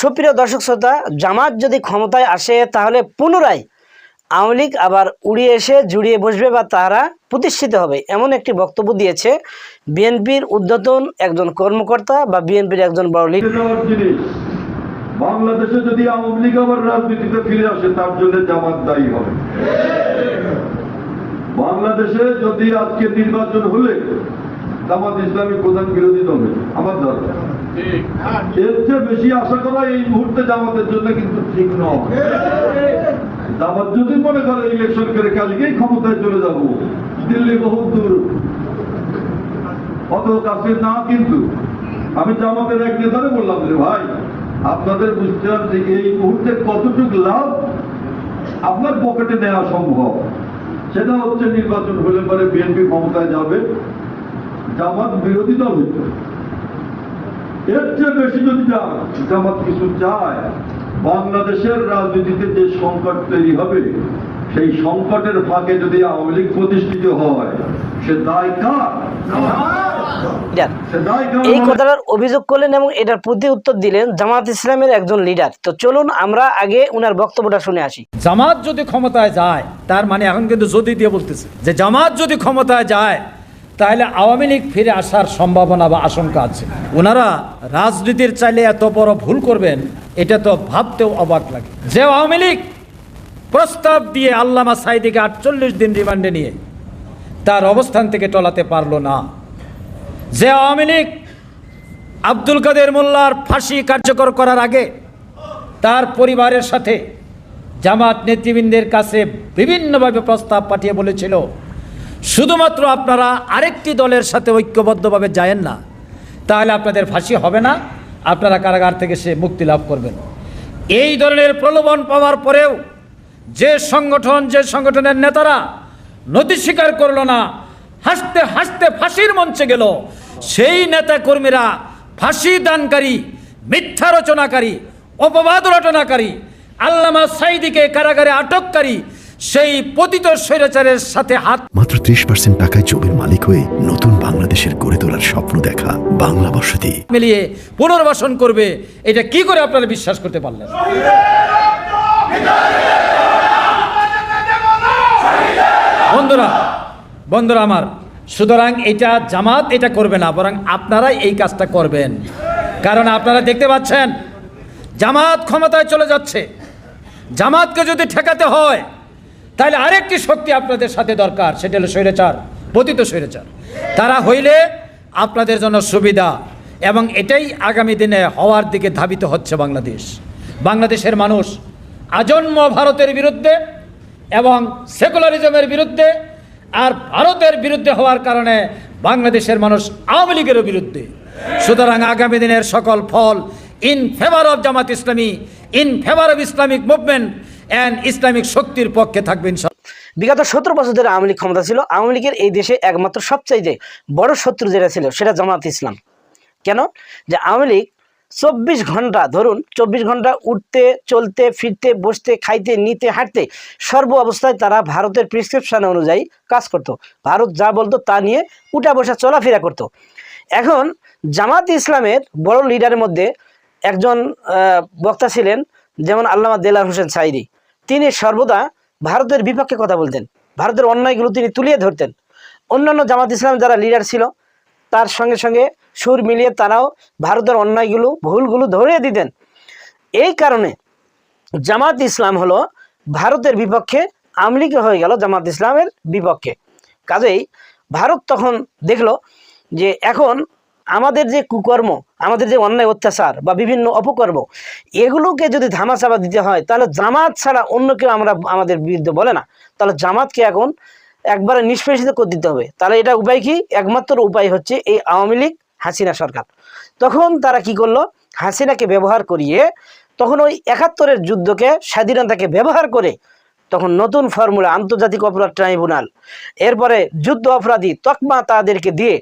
সুপ্রিয় দর্শক শ্রোতা, জামাত যদি ক্ষমতায় আসে, তাহলে পুনরায় আওয়ামী লীগ আবার উড়িয়ে এসে জুড়িয়ে বসবে বা তারা প্রতিষ্ঠিত হবে, এমন একটি বক্তব্য দিয়েছে বিএনপির উদ্যতন একজন কর্মকর্তা বা বিএনপির একজন বড় জিনিস বাংলাদেশে যদি আওয়ামী লীগ আবার রাজনীতিতে ফিরে আসে, তার জন্য জামাত দায়ী হবে। বাংলাদেশে যদি আজকে নির্বাচন হলে জামাত ইসলামী প্রধান বিরোধী দল আমার দরকার। এর চেয়ে বেশি আশা করা এই মুহূর্তে জামাতের জন্য কিন্তু ঠিক নয়। জামাত যদি মনে করে ইলেকশন করে কালকেই ক্ষমতায় চলে যাব, দিল্লি বহুত দূর। অত কাছে না কিন্তু, আমি জামাতের এক নেতারে বললাম যে, ভাই, আপনাদের বুঝতে যে এই মুহূর্তে কতটুকু লাভ আপনার পকেটে নেওয়া সম্ভব। সেটা হচ্ছে নির্বাচন হলে পরে বিএনপি ক্ষমতায় যাবে, জামাত বিরোধী দল হবে। এর চেয়ে বেশি যদি জামাত কিছু চায় বাংলাদেশের রাজনীতিতে যে সংকট তৈরি হবে সেই সংকটের ফাঁকে যদি আওয়ামী লীগ প্রতিষ্ঠিত হয় সে দায় কার? সে দায় কার এই কথাটার অভিযোগ করলেন এবং এটার প্রতি উত্তর দিলেন জামাত ইসলামের একজন লিডার। তো চলুন আমরা আগে উনার বক্তব্যটা শুনে আসি। জামাত যদি ক্ষমতায় যায় তার মানে এখন কিন্তু যদি দিয়ে বলতেছে যে জামাত যদি ক্ষমতায় যায় তাহলে আওয়ামী লীগ ফিরে আসার সম্ভাবনা বা আশঙ্কা আছে। ওনারা রাজনীতির চাইলে এত বড় ভুল করবেন, এটা তো ভাবতেও অবাক লাগে। যে আওয়ামী লীগ প্রস্তাব দিয়ে আল্লামা সাইদিকে আটচল্লিশ দিন রিমান্ডে নিয়ে তার অবস্থান থেকে টলাতে পারল না। যে আওয়ামী লীগ আব্দুল কাদের মোল্লার ফাঁসি কার্যকর করার আগে তার পরিবারের সাথে জামাত নেতৃবৃন্দের কাছে বিভিন্নভাবে প্রস্তাব পাঠিয়ে বলেছিল শুধুমাত্র আপনারা আরেকটি দলের সাথে ঐক্যবদ্ধভাবে যায়েন না, তাহলে আপনাদের ফাঁসি হবে না। আপনারা কারাগার থেকে সে মুক্তি লাভ করবেন। এই ধরনের প্রলোভন পাওয়ার পরেও যে সংগঠন, যে সংগঠনের নেতারা নথি স্বীকার করল না, হাসতে হাসতে ফাঁসির মঞ্চে গেল, সেই নেতা কর্মীরা ফাঁসি দানকারী, মিথ্যা রচনাকারী, অপবাদ রচনাকারী, আল্লামা সাইদিকে কারাগারে আটককারী সেই পতিত স্বৈরাচারের সাথে হাত মাত্র ত্রিশ পার্সেন্ট টাকায় জমির মালিক হয়ে নতুন বাংলাদেশের গড়ে তোলার স্বপ্ন দেখা বাংলা বসতি। মিলিয়ে পুনর্বাসন করবে এটা কি করে আপনারা বিশ্বাস করতে পারলেন? বন্ধুরা বন্ধুরা আমার সুতরাং এটা জামাত এটা করবে না বরং আপনারাই এই কাজটা করবেন। কারণ আপনারা দেখতে পাচ্ছেন জামাত ক্ষমতায় চলে যাচ্ছে। জামাতকে যদি ঠেকাতে হয় তাহলে আরেকটি শক্তি আপনাদের সাথে দরকার, সেটা হলো স্বৈরাচার, পতিত স্বৈরাচার। তারা হইলে আপনাদের জন্য সুবিধা, এবং এটাই আগামী দিনে হওয়ার দিকে ধাবিত হচ্ছে বাংলাদেশ। বাংলাদেশের মানুষ আজন্ম ভারতের বিরুদ্ধে এবং সেকুলারিজমের বিরুদ্ধে, আর ভারতের বিরুদ্ধে হওয়ার কারণে বাংলাদেশের মানুষ আওয়ামী লীগেরও বিরুদ্ধে। সুতরাং আগামী দিনের সকল ফল in favour of Jamaat Islami in favour of Islamic movement and Islamic শক্তির পক্ষে থাকবে ইনশাল্লাহ বিগত সতেরো বছর ধরে আওয়ামী ক্ষমতা ছিল। আওয়ামী লীগের এই দেশে একমাত্র সবচাইতে বড় শত্রু যেটা ছিল সেটা জামাত ইসলাম। কেন? যে আওয়ামী লীগ চব্বিশ ঘণ্টা ধরুন, চব্বিশ ঘণ্টা উঠতে, চলতে, ফিরতে, বসতে, খাইতে, নিতে, হাঁটতে সর্ব অবস্থায় তারা ভারতের প্রেসক্রিপশন অনুযায়ী কাজ করত। ভারত যা বলতো তা নিয়ে উঠা বসা চলাফেরা করত। এখন জামাত ইসলামের বড় লিডারের মধ্যে একজন বক্তা ছিলেন যেমন আল্লামা দেলার হোসেন সাইদি। তিনি সর্বদা ভারতের বিপক্ষে কথা বলতেন। ভারতের অন্যায়গুলো তিনি তুলিয়ে ধরতেন। অন্যান্য জামাত ইসলাম যারা লিডার ছিল, তার সঙ্গে সঙ্গে সুর মিলিয়ে তারাও ভারতের অন্যায়গুলো, ভুলগুলো ধরিয়ে দিতেন। এই কারণে জামাত ইসলাম হলো ভারতের বিপক্ষে আমলিকে হয়ে গেল জামাত ইসলামের বিপক্ষে। কাজেই ভারত তখন দেখল যে এখন আমাদের যে কুকর্ম, আমাদের যে অন্যায়, অত্যাচার বা বিভিন্ন অপকর্ম, এগুলোকে যদি ধামাচাপা দিতে হয়, তাহলে জামাত ছাড়া অন্য কেউ আমরা, আমাদের বিরুদ্ধে বলে না। তাহলে জামাতকে এখন একবারে নিষ্পেষিত করে দিতে হবে। তাহলে এটা উপায় কি? একমাত্র উপায় হচ্ছে এই আওয়ামী লীগ, হাসিনা সরকার। তখন তারা কি করল? হাসিনাকে ব্যবহার করিয়ে তখন ওই একাত্তরের যুদ্ধকে, স্বাধীনতাকে ব্যবহার করে তখন নতুন ফর্মুলা, আন্তর্জাতিক অপরাধ ট্রাইব্যুনাল, এরপরে যুদ্ধ অপরাধী তকমা তাদেরকে দিয়ে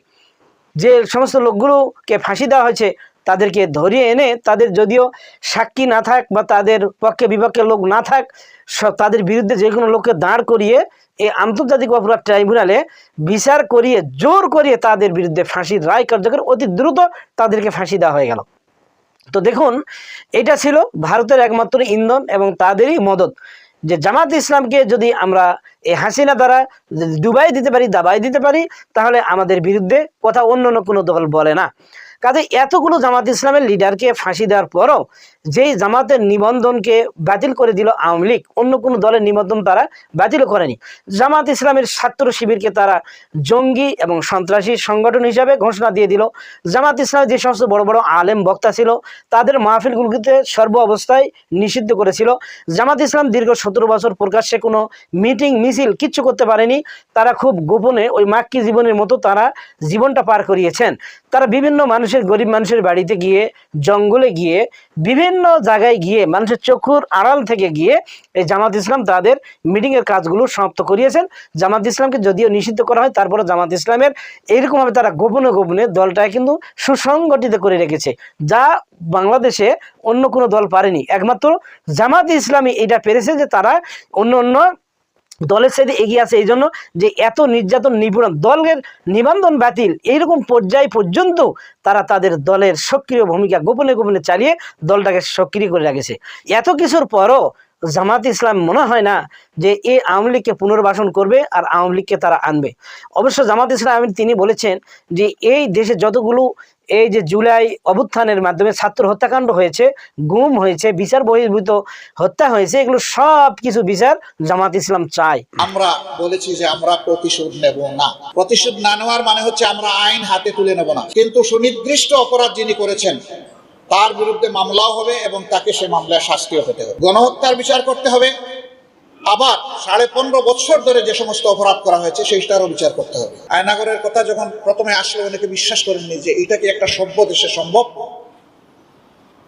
যে সমস্ত লোকগুলোকে ফাঁসি দেওয়া হয়েছে, তাদেরকে ধরিয়ে এনে তাদের যদিও সাক্ষী না থাক বা তাদের পক্ষে বিপক্ষে লোক না থাক তাদের বিরুদ্ধে যে কোনো লোককে দাঁড় করিয়ে এই আন্তর্জাতিক অপরাধ ট্রাইব্যুনালে বিচার করিয়ে, জোর করিয়ে তাদের বিরুদ্ধে ফাঁসির রায় কার্যকর, অতি দ্রুত তাদেরকে ফাঁসি দেওয়া হয়ে গেল। তো দেখুন, এটা ছিল ভারতের একমাত্র ইন্ধন এবং তাদেরই মদত। যে জামাত ইসলামকে যদি আমরা এই হাসিনা দ্বারা ডুবাই দিতে পারি, দাবাই দিতে পারি, তাহলে আমাদের বিরুদ্ধে কথা অন্য কোনো দল বলে না। কাজে এতগুলো জামাত ইসলামের লিডারকে ফাঁসি দেওয়ার পরও যেই জামাতের নিবন্ধনকে বাতিল করে দিল আওয়ামী লীগ, অন্য কোনো দলের নিবন্ধন তারা বাতিল করেনি। জামাত ইসলামের ছাত্র শিবিরকে তারা জঙ্গি এবং সন্ত্রাসী সংগঠন হিসাবে ঘোষণা দিয়ে দিল। জামাত ইসলামের যে সমস্ত বড় বড় আলেম বক্তা ছিল, তাদের মাহফিলগুলোতে সর্ব অবস্থায় নিষিদ্ধ করেছিল। জামাত ইসলাম দীর্ঘ সতেরো বছর প্রকাশ্যে কোনো মিটিং, মিছিল কিচ্ছু করতে পারেনি। তারা খুব গোপনে ওই মাক্কি জীবনের মতো তারা জীবনটা পার করিয়েছেন। তারা বিভিন্ন মানুষের, গরিব মানুষের বাড়িতে গিয়ে, জঙ্গলে গিয়ে, বিভিন্ন জায়গায় গিয়ে, মানুষের চক্ষুর আড়াল থেকে গিয়ে এই জামাত ইসলাম তাদের মিটিংয়ের কাজগুলো সমাপ্ত করিয়েছেন। জামাত ইসলামকে যদিও নিষিদ্ধ করা হয় তারপরে জামাত ইসলামের এইরকমভাবে তারা গোপনে গোপনে দলটাকে কিন্তু সুসংগঠিত করে রেখেছে, যা বাংলাদেশে অন্য কোনো দল পারেনি। একমাত্র জামাত ইসলামী এটা পেরেছে যে তারা অন্য অন্য দলের সাথে এগিয়ে আসে এই জন্য যে এত নির্যাতন নিপীড়ন, দলের নিবন্ধন বাতিল, এইরকম পর্যায় পর্যন্ত তারা তাদের দলের সক্রিয় ভূমিকা গোপনে গোপনে চালিয়ে দলটাকে সক্রিয় করে রেখেছে। এত কিছুর পরও জামাত ইসলাম মনে হয় না যে এই আওয়ামী লীগকে পুনর্বাসন করবে আর আওয়ামী লীগকে তারা আনবে। অবশ্য জামাত ইসলাম তিনি বলেছেন যে এই দেশে যতগুলো এই যে জুলাই অভ্যুত্থানের মাধ্যমে ছাত্র হত্যাকাণ্ড হয়েছে, গুম হয়েছে, বিচার বহির্ভূত হত্যা হয়েছে, এগুলো সব কিছু বিচার জামাত ইসলাম চায়। আমরা বলেছি যে আমরা প্রতিশোধ নেব না। প্রতিশোধ না নেওয়ার মানে হচ্ছে আমরা আইন হাতে তুলে নেব না। কিন্তু সুনির্দিষ্ট অপরাধ যিনি করেছেন, তার বিরুদ্ধে মামলাও হবে এবং তাকে সে মামলায় শাস্তিও হতে হবে। গণহত্যার বিচার করতে হবে আবার সাড়ে পনেরো বছর ধরে যে সমস্ত অপরাধ করা হয়েছে, সেইটারও বিচার করতে হবে। আয়নাগরের কথা যখন প্রথমে আসলে, অনেকে বিশ্বাস করেননি যে এটা কি একটা সভ্য দেশে সম্ভব?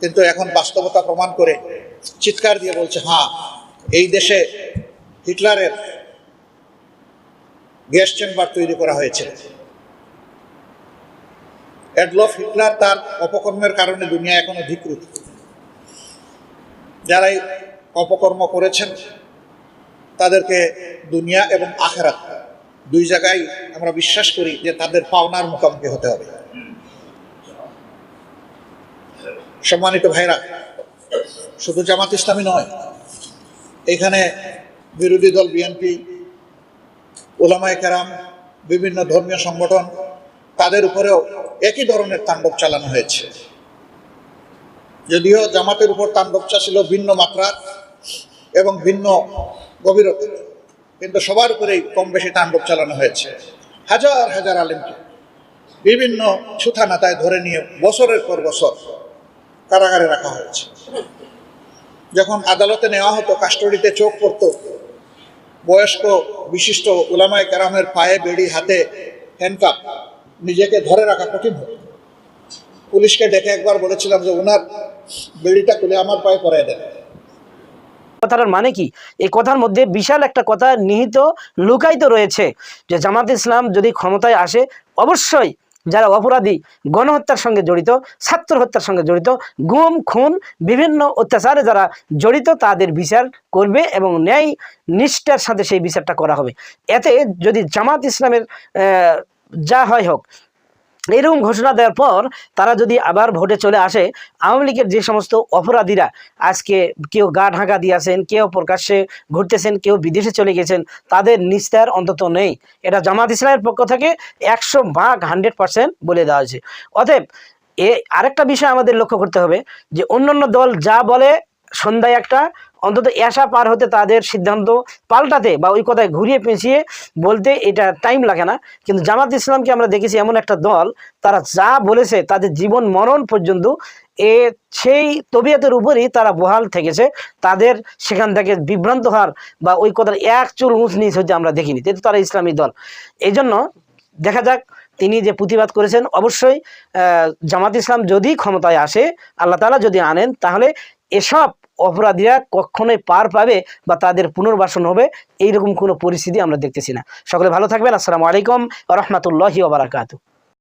কিন্তু এখন বাস্তবতা প্রমাণ করে চিৎকার দিয়ে বলছে হ্যাঁ এই দেশে হিটলারের গ্যাস চেম্বার তৈরি করা হয়েছে। অ্যাডলফ হিটলার তার অপকর্মের কারণে দুনিয়া এখনও ধিকৃত যারাই অপকর্ম করেছেন তাদেরকে দুনিয়া এবং আখেরাত দুই জায়গায় আমরা বিশ্বাস করি যে তাদের পাওনার মুখোমুখি হতে হবে। সম্মানিত ভাইরা, শুধু জামাত ইসলামী নয়, এখানে বিরোধী দল বিএনপি, ওলামায় কেরাম, বিভিন্ন ধর্মীয় সংগঠন, তাদের উপরেও একই ধরনের তাণ্ডব চালানো হয়েছে। যদিও জামাতের উপর তাণ্ডবটা ছিল ভিন্ন মাত্রার এবং ভিন্ন গভীরতা। কিন্তু সবার উপরেই কম বেশি তাণ্ডব চালানো হয়েছে। হাজার হাজার আলেমকে বিভিন্ন ছুথানাতায় ধরে নিয়ে বছরের পর বছর কারাগারে রাখা হয়েছে। যখন আদালতে নেওয়া হতো, কাস্টডিতে চোখ পড়তো, বয়স্ক বিশিষ্ট উলামায় কেরামের পায়ে, বেড়ি, হাতে হ্যান্ডকাপ নিজেকে ধরে রাখা কঠিন হতো। পুলিশকে ডেকে একবার বলেছিলাম যে ওনার বেড়িটা খুলে আমার পায়ে পরাই দেন। কথাটার মানে কি? এই কথার মধ্যে বিশাল একটা কথা নিহিত লুকায়িত রয়েছে যে জামাত ইসলাম যদি ক্ষমতায় আসে, অবশ্যই যারা অপরাধী, গণহত্যার সঙ্গে জড়িত, ছাত্র হত্যার সঙ্গে জড়িত, গুম, খুন, বিভিন্ন অত্যাচারে যারা জড়িত তাদের বিচার করবে এবং ন্যায় নিষ্ঠার সাথে সেই বিচারটা করা হবে। এতে যদি জামাত ইসলামের যা হয় হোক এরকম ঘোষণা দেওয়ার পর তারা যদি আবার ভোটে চলে আসে, আওয়ামী লীগের যে সমস্ত অপরাধীরা আজকে কেউ গা ঢাকা দিয়েছেন কেউ প্রকাশ্যে ঘুরতেছেন, কেউ বিদেশে চলে গেছেন, তাদের নিস্তার অন্তত নেই। এটা জামাত ইসলামের পক্ষ থেকে একশো ভাগ হান্ড্রেড পার্সেন্ট বলে দেওয়া হয়েছে। অতএব এ আরেকটা বিষয় আমাদের লক্ষ্য করতে হবে যে অন্যান্য দল যা বলে, সন্ধ্যায় একটা অন্তত এসা পার হতে তাদের সিদ্ধান্ত পাল্টাতে বা ওই কথায় ঘুরিয়ে পেঁচিয়ে বলতে এটা টাইম লাগে না। কিন্তু জামাত ইসলামকে আমরা দেখেছি এমন একটা দল, তারা যা বলেছে তাদের জীবন মরণ পর্যন্ত এ সেই তবিয়তের উপরই তারা বহাল থেকেছে। তাদের সেখান থেকে বিভ্রান্ত হওয়ার বা ওই কথার এক চুল উঁচ নিচ হতে আমরা দেখিনি। যেহেতু তারা ইসলামী দল। এই জন্য দেখা যাক তিনি যে প্রতিবাদ করেছেন, অবশ্যই জামাত ইসলাম যদি ক্ষমতায় আসে, আল্লাহ তালা যদি আনেন, তাহলে এসব অপরাধীরা কখনোই পার পাবে বা তাদের পুনর্বাসন হবে, এইরকম কোনো পরিস্থিতি আমরা দেখতেছি না। সকলে ভালো থাকবেন। আসসালামু আলাইকুম রহমতুল্লাহি ওবরাকাতু